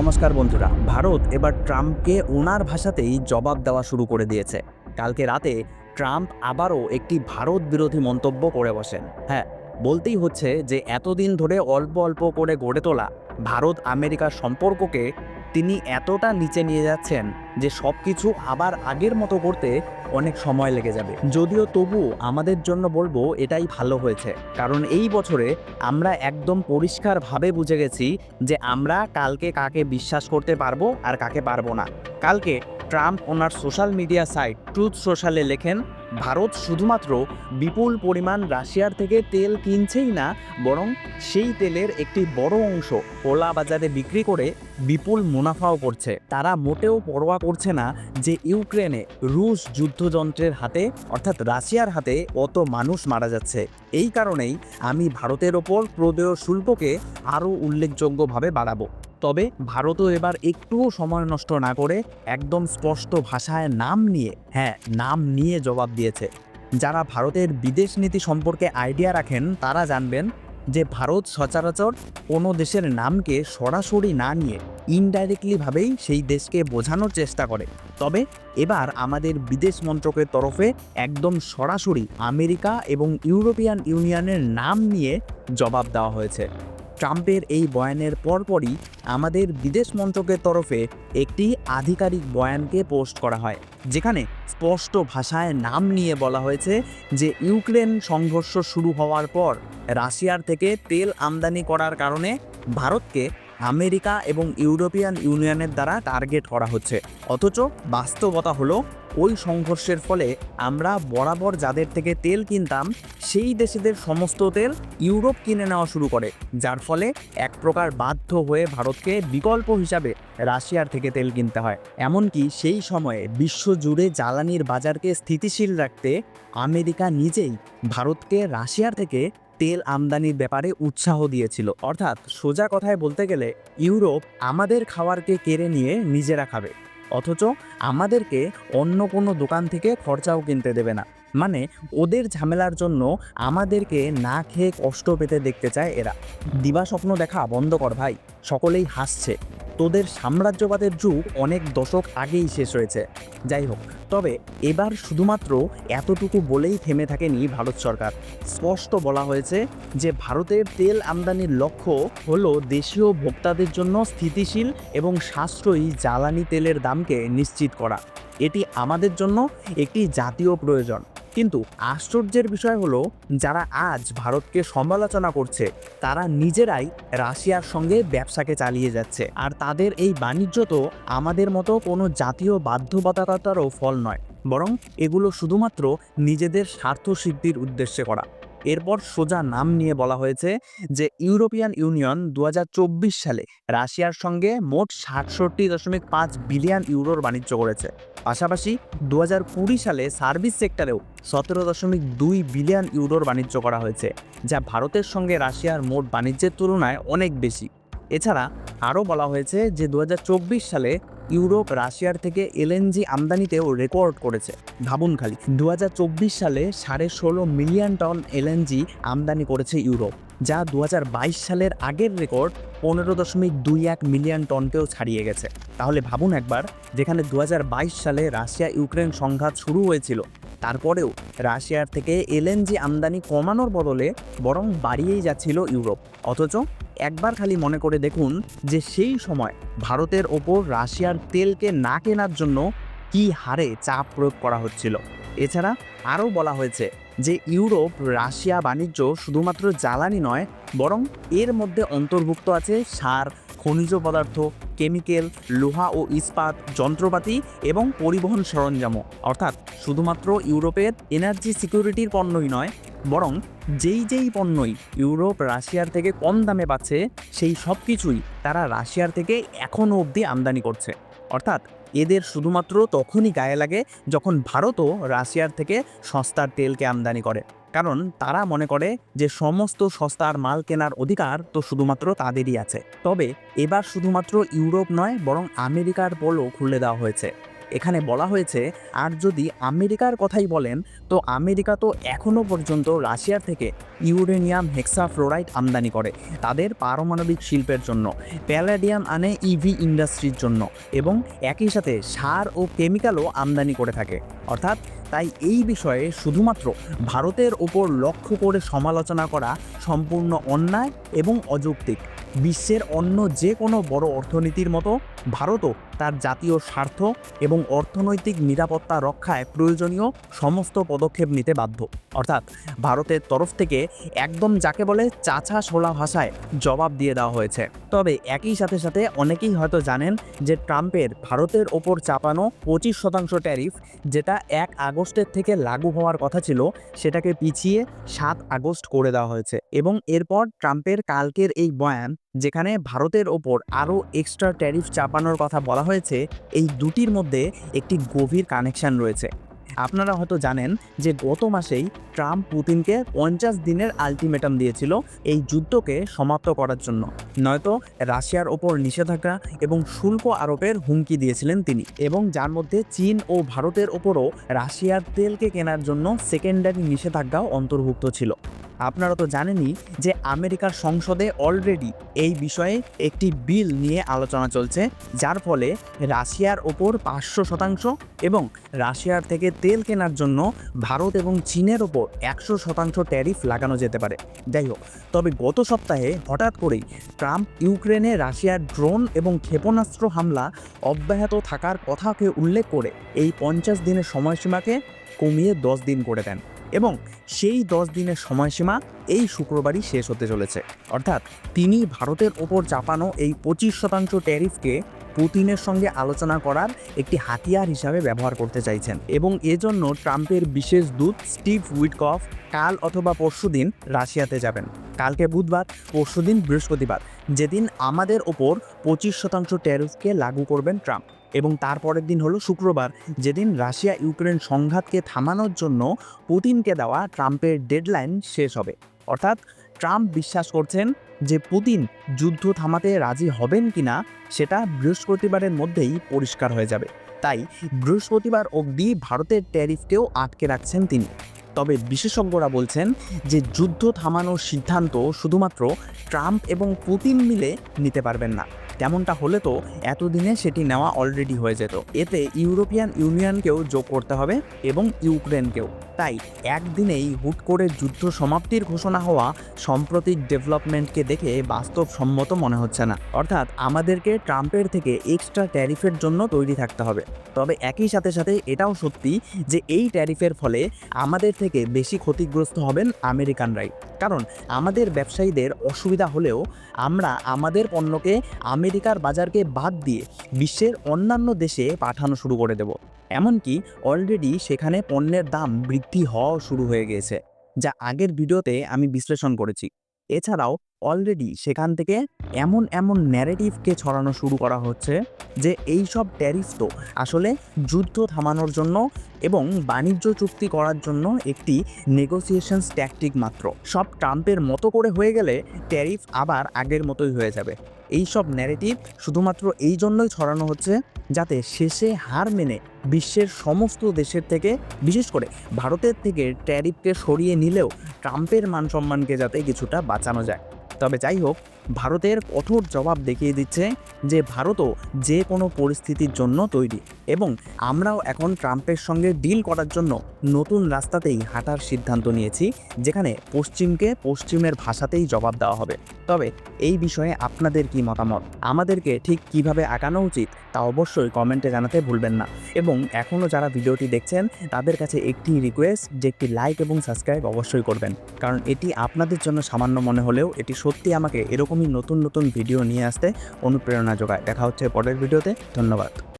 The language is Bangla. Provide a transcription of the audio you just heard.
নমস্কার বন্ধুরা, ভারত এবার ট্রাম্পকে ওনার ভাষাতেই জবাব দেওয়া শুরু করে দিয়েছে। কালকে রাতে ট্রাম্প আবারও একটি ভারত বিরোধী মন্তব্য করে বসেন। হ্যাঁ বলতেই হচ্ছে যে, এতদিন ধরে অল্প অল্প করে গড়ে তোলা ভারত আমেরিকার সম্পর্ককে তিনি এতটা নিচে নিয়ে যাচ্ছেন যে সব কিছু আবার আগের মতো করতে অনেক সময় লেগে যাবে। যদিও তবু আমাদের জন্য বলব এটাই ভালো হয়েছে। কারণ এই বছরে আমরা একদম পরিষ্কারভাবে বুঝে গেছি যে আমরা কালকে কাকে বিশ্বাস করতে পারব আর কাকে পারব না। কালকে ট্রাম্প ওনার সোশ্যাল মিডিয়া সাইট ট্রুথ সোশ্যালে লেখেন ভারত শুধুমাত্র বিপুল পরিমাণ রাশিয়ার থেকে তেল কিনছেই না, বরং সেই তেলের একটি বড় অংশ খোলা বাজারে বিক্রি করে বিপুল মুনাফাও করছে। তারা মোটেও পরোয়া করছে না যে ইউক্রেনে রুশ যুদ্ধযন্ত্রের হাতে, অর্থাৎ রাশিয়ার হাতে কত মানুষ মারা যাচ্ছে। এই কারণেই আমি ভারতের ওপর প্রদেয় শুল্ককে আরও উল্লেখযোগ্যভাবে বাড়াবো। তবে ভারতও এবার একটুও সময় নষ্ট না করে একদম স্পষ্ট ভাষায় নাম নিয়ে হ্যাঁ নাম নিয়ে জবাব দিয়েছে। যারা ভারতের বিদেশ নীতি সম্পর্কে আইডিয়া রাখেন, তারা জানবেন যে ভারত সচরাচর কোনো দেশের নামকে সরাসরি না নিয়ে ইনডাইরেক্টলিভাবেই সেই দেশকে বোঝানোর চেষ্টা করে। তবে এবার আমাদের বিদেশ মন্ত্রকের তরফে একদম সরাসরি আমেরিকা এবং ইউরোপিয়ান ইউনিয়নের নাম নিয়ে জবাব দেওয়া হয়েছে। ট্রাম্পের এই বয়ানের পরপরই আমাদের বিদেশ মন্ত্রকের তরফে একটি আধিকারিক বয়ানকে পোস্ট করা হয়, যেখানে স্পষ্ট ভাষায় নাম নিয়ে বলা হয়েছে যে ইউক্রেন সংঘর্ষ শুরু হওয়ার পর রাশিয়ার থেকে তেল আমদানি করার কারণে ভারতকে আমেরিকা এবং ইউরোপিয়ান ইউনিয়নের দ্বারা টার্গেট করা হচ্ছে। অথচ বাস্তবতা হলো, ওই সংঘর্ষের ফলে আমরা বরাবর যাদের থেকে তেল কিনতাম, সেই দেশেদের সমস্ত তেল ইউরোপ কিনে নেওয়া শুরু করে, যার ফলে এক প্রকার বাধ্য হয়ে ভারতকে বিকল্প হিসাবে রাশিয়ার থেকে তেল কিনতে হয়। এমনকি সেই সময়ে বিশ্বজুড়ে জ্বালানির বাজারকে স্থিতিশীল রাখতে আমেরিকা নিজেই ভারতকে রাশিয়ার থেকে তেল আমদানির ব্যাপারে উৎসাহ দিয়েছিল। অর্থাৎ সোজা কথায় বলতে গেলে, ইউরোপ আমাদের খাওয়ারকে কেড়ে নিয়ে নিজেরা খাবে। অথচ আমাদেরকে অন্য কোনো দোকান থেকে খরচাও কিনতে দেবে না। মানে ওদের ঝামেলার জন্য আমাদেরকে না খেয়ে কষ্ট পেতে দেখতে চায় এরা। দিবা স্বপ্ন দেখা বন্ধ কর ভাই। সকলেই হাসছে। তোদের সাম্রাজ্যবাদের যুগ অনেক দশক আগেই শেষ হয়েছে। যাই হোক, তবে এবার শুধুমাত্র এতটুকু বলেই থেমে থাকেনি ভারত সরকার। স্পষ্ট বলা হয়েছে যে ভারতের তেল আমদানির লক্ষ্য হলো দেশীয় ভোক্তাদের জন্য স্থিতিশীল এবং সাশ্রয়ী জ্বালানি তেলের দামকে নিশ্চিত করা। এটি আমাদের জন্য একটি জাতীয় প্রয়োজন। কিন্তু আশ্চর্যের বিষয় হলো, যারা আজ ভারতকে সমালোচনা করছে, তারা নিজেরাই রাশিয়ার সঙ্গে ব্যবসাকে চালিয়ে যাচ্ছে। আর তাদের এই বাণিজ্য তো আমাদের মতো কোনো জাতীয় বাধ্যবাধকতারও ফল নয়, বরং এগুলো শুধুমাত্র নিজেদের স্বার্থ সিদ্ধির উদ্দেশ্যে করা। এরপর সোজা নাম নিয়ে বলা হয়েছে যে ইউরোপিয়ান ইউনিয়ন দু হাজার চব্বিশ সালে রাশিয়ার সঙ্গে মোট সাতষট্টি দশমিক পাঁচ বিলিয়ন ইউরোর বাণিজ্য করেছে। পাশাপাশি দু হাজার কুড়ি সালে সার্ভিস সেক্টরেও সতেরো দশমিক দুই বিলিয়ন ইউরোর বাণিজ্য করা হয়েছে, যা ভারতের সঙ্গে রাশিয়ার মোট বাণিজ্যের তুলনায় অনেক বেশি। এছাড়া আরও বলা হয়েছে যে দু হাজার চব্বিশ সালে ইউরোপ, রাশিয়ার থেকে এলএনজি আমদানিতেও রেকর্ড করেছে। ভাবুন খালি দু হাজার চব্বিশ সালে সাড়ে ষোলো মিলিয়ন টন এলএনজি আমদানি করেছে ইউরোপ, যা দু হাজার বাইশ সালের আগের রেকর্ড পনেরো দশমিক দুই এক মিলিয়ন টনকেও ছাড়িয়ে গেছে। তাহলে ভাবুন একবার, যেখানে দু হাজার বাইশ সালে রাশিয়া ইউক্রেন সংঘাত শুরু হয়েছিল, তারপরেও রাশিয়ার থেকে এলএনজি আমদানি কমানোর বদলে বরং বাড়িয়েই যাচ্ছিল ইউরোপ। অথচ একবার খালি মনে করে দেখুন যে সেই সময় ভারতের ওপর রাশিয়ার তেলকে না কেনার জন্য কী হারে চাপ প্রয়োগ করা হচ্ছিল। এছাড়া আরও বলা হয়েছে যে ইউরোপ, রাশিয়া বাণিজ্য শুধুমাত্র জ্বালানি নয়, বরং এর মধ্যে অন্তর্ভুক্ত আছে সার, খনিজ পদার্থ, কেমিক্যাল, লোহা ও ইস্পাত, যন্ত্রপাতি এবং পরিবহন সরঞ্জামও। অর্থাৎ শুধুমাত্র ইউরোপের এনার্জি সিকিউরিটির পণ্যই নয় বরং যেই যেই পণ্যই ইউরোপ, রাশিয়ার থেকে কম দামে পাচ্ছে, সেই সব কিছুই তারা রাশিয়ার থেকে এখনও অবধি আমদানি করছে। অর্থাৎ এদের শুধুমাত্র তখনই গায়ে লাগে যখন ভারতও রাশিয়ার থেকে সস্তার তেলকে আমদানি করে। কারণ তারা মনে করে যে সমস্ত সস্তার মাল কেনার অধিকার তো শুধুমাত্র তাদেরই আছে। তবে এবার শুধুমাত্র ইউরোপ নয়, বরং আমেরিকার পোলও খুলে দেওয়া হয়েছে। এখানে বলা হয়েছে, আর যদি আমেরিকার কথাই বলেন, তো আমেরিকা তো এখনও পর্যন্ত রাশিয়ার থেকে ইউরেনিয়াম হেক্সাফ্লোরাইড আমদানি করে, তাদের পারমাণবিক শিল্পের জন্য, প্যালাডিয়াম আনে ইভি ইন্ডাস্ট্রির জন্য, এবং একই সাথে সার ও কেমিক্যালও আমদানি করে থাকে। অর্থাৎ তাই এই বিষয়ে শুধুমাত্র ভারতের ওপর লক্ষ্য করে সমালোচনা করা সম্পূর্ণ অন্যায় এবং অযৌক্তিক। বিশ্বের অন্য যে কোনো বড় অর্থনীতির মতো ভারতও তার জাতীয় স্বার্থ এবং অর্থনৈতিক নিরাপত্তা রক্ষায় প্রয়োজনীয় সমস্ত পদক্ষেপ নিতে বাধ্য। অর্থাৎ ভারতের তরফ থেকে একদম যাকে বলে চাচা শোলা ভাষায় জবাব দিয়ে দেওয়া হয়েছে। তবে একই সাথে সাথে অনেকেই হয়তো জানেন যে ট্রাম্পের ভারতের ওপর চাপানো পঁচিশ শতাংশ ট্যারিফ যেটা এক আগস্টের থেকে লাগু হওয়ার কথা ছিল, সেটাকে পিছিয়ে সাত আগস্ট করে দেওয়া হয়েছে এবং এরপর ট্রাম্পের কালকের এই বয়ান, যেখানে ভারতের ওপর আরও এক্সট্রা ট্যারিফ চাপানোর কথা বলা হয়েছে, এই দুটির মধ্যে একটি গভীর কানেকশন রয়েছে। আপনারা হয়তো জানেন যে গত মাসেই ট্রাম্প পুতিনকে পঞ্চাশ দিনের আলটিমেটাম দিয়েছিল এই যুদ্ধকে সমাপ্ত করার জন্য। নয়তো রাশিয়ার ওপর নিষেধাজ্ঞা এবং শুল্ক আরোপের হুমকি দিয়েছিলেন তিনি এবং যার মধ্যে চীন ও ভারতের ওপরও রাশিয়ার তেলকে কেনার জন্য সেকেন্ডারি নিষেধাজ্ঞাও অন্তর্ভুক্ত ছিল। আপনারা তো জানেনই যে আমেরিকার সংসদে অলরেডি এই বিষয়ে একটি বিল নিয়ে আলোচনা চলছে, যার ফলে রাশিয়ার ওপর পাঁচশো শতাংশ এবং রাশিয়ার থেকে তেল কেনার জন্য ভারত এবং চীনের ওপর একশো শতাংশ ট্যারিফ লাগানো যেতে পারে। যাই হোক, তবে গত সপ্তাহে হঠাৎ করেই ট্রাম্প ইউক্রেনে রাশিয়ার ড্রোন এবং ক্ষেপণাস্ত্র হামলা অব্যাহত থাকার কথাকে উল্লেখ করে এই পঞ্চাশ দিনের সময়সীমাকে কমিয়ে দশ দিন করে দেন। এবং সেই দশ দিনের সময়সীমা এই শুক্রবারই শেষ হতে চলেছে। অর্থাৎ তিনি ভারতের ওপর চাপানো এই পঁচিশ শতাংশ ট্যারিফকে পুতিনের সঙ্গে আলোচনা করার একটি হাতিয়ার হিসাবে ব্যবহার করতে চাইছেন এবং এজন্য ট্রাম্পের বিশেষ দূত স্টিভ উইটকফ কাল অথবা পরশুদিন রাশিয়াতে যাবেন। কালকে বুধবার পরশুদিন বৃহস্পতিবার, যেদিন আমাদের ওপর পঁচিশ শতাংশ ট্যারিফকে লাগু করবেন ট্রাম্প এবং তারপরের দিন হলো শুক্রবার, যেদিন রাশিয়া ইউক্রেন সংঘাতকে থামানোর জন্য পুতিনকে দেওয়া ট্রাম্পের ডেডলাইন শেষ হবে। অর্থাৎ ট্রাম্প বিশ্বাস করছেন যে পুতিন যুদ্ধ থামাতে রাজি হবেন কিনা সেটা বৃহস্পতিবারের মধ্যেই পরিষ্কার হয়ে যাবে। তাই বৃহস্পতিবার অবধি ভারতের ট্যারিফকেও আটকে রাখছেন তিনি। তবে বিশেষজ্ঞরা বলছেন যে যুদ্ধ থামানোর সিদ্ধান্ত শুধুমাত্র ট্রাম্প এবং পুতিন মিলে নিতে পারবেন না। তেমনটা হলে তো এতদিনে সেটি নেওয়া অলরেডি হয়ে যেত। এতে ইউরোপিয়ান ইউনিয়নকেও যোগ করতে হবে এবং ইউক্রেনকেও। তাই একদিনেই হুট করে যুদ্ধ সমাপ্তির ঘোষণা হওয়া সাম্প্রতিক ডেভেলপমেন্টকে দেখে বাস্তবসম্মত মনে হচ্ছে না। অর্থাৎ আমাদেরকে ট্রাম্পের থেকে এক্সট্রা ট্যারিফের জন্য তৈরি থাকতে হবে। তবে একই সাথে সাথে এটাও সত্যি যে এই ট্যারিফের ফলে আমাদের থেকে বেশি ক্ষতিগ্রস্ত হবেন আমেরিকানরাই। কারণ আমাদের ব্যবসায়ীদের অসুবিধা হলেও আমরা আমাদের পণ্যকে আমেরিকার বাজারকে বাদ দিয়ে বিশ্বের অন্যান্য দেশে পাঠানো শুরু করে দেব। এমনকি অলরেডি সেখানে পণ্যের দাম বৃদ্ধি হওয়াও শুরু হয়ে গিয়েছে, যা আগের ভিডিওতে আমি বিশ্লেষণ করেছি। এছাড়াও অলরেডি সেখান থেকে এমন এমন ন্যারেটিভকে ছড়ানো শুরু করা হচ্ছে যে এই সব ট্যারিফ তো আসলে যুদ্ধ থামানোর জন্য এবং বাণিজ্য চুক্তি করার জন্য একটি নেগোসিয়েশনস ট্যাকটিক মাত্র। সব ট্রাম্পের মতো করে হয়ে গেলে ট্যারিফ আবার আগের মতোই হয়ে যাবে। এই সব ন্যারেটিভ শুধুমাত্র এই জন্যই ছড়ানো হচ্ছে যাতে শেষে হার মেনে বিশ্বের সমস্ত দেশের থেকে, বিশেষ করে ভারতের থেকে ট্যারিফকে সরিয়ে নিলেও ট্রাম্পের মান সম্মানকে যাতে কিছুটা বাঁচানো যায়। তবে যাই হোক ভারতের কঠোর জবাব দেখিয়ে দিচ্ছে যে ভারতও যে কোনো পরিস্থিতির জন্য তৈরি এবং আমরাও এখন ট্রাম্পের সঙ্গে ডিল করার জন্য নতুন রাস্তাতেই হাঁটার সিদ্ধান্ত নিয়েছি, যেখানে পশ্চিমকে পশ্চিমের ভাষাতেই জবাব দেওয়া হবে। তবে এই বিষয়ে আপনাদের কি মতামত? আমাদেরকে ঠিক কীভাবে আগানো উচিত তা অবশ্যই কমেন্টে জানাতে ভুলবেন না। এবং এখনও যারা ভিডিওটি দেখছেন, তাদের কাছে একটি রিকোয়েস্ট যে একটি লাইক এবং সাবস্ক্রাইব অবশ্যই করবেন। কারণ এটি আপনাদের জন্য সামান্য মনে হলেও এটি সত্যি আমাকে এরকমই নতুন নতুন ভিডিও নিয়ে আসতে অনুপ্রেরণা যোগায়। দেখা হচ্ছে পরের ভিডিওতে ধন্যবাদ।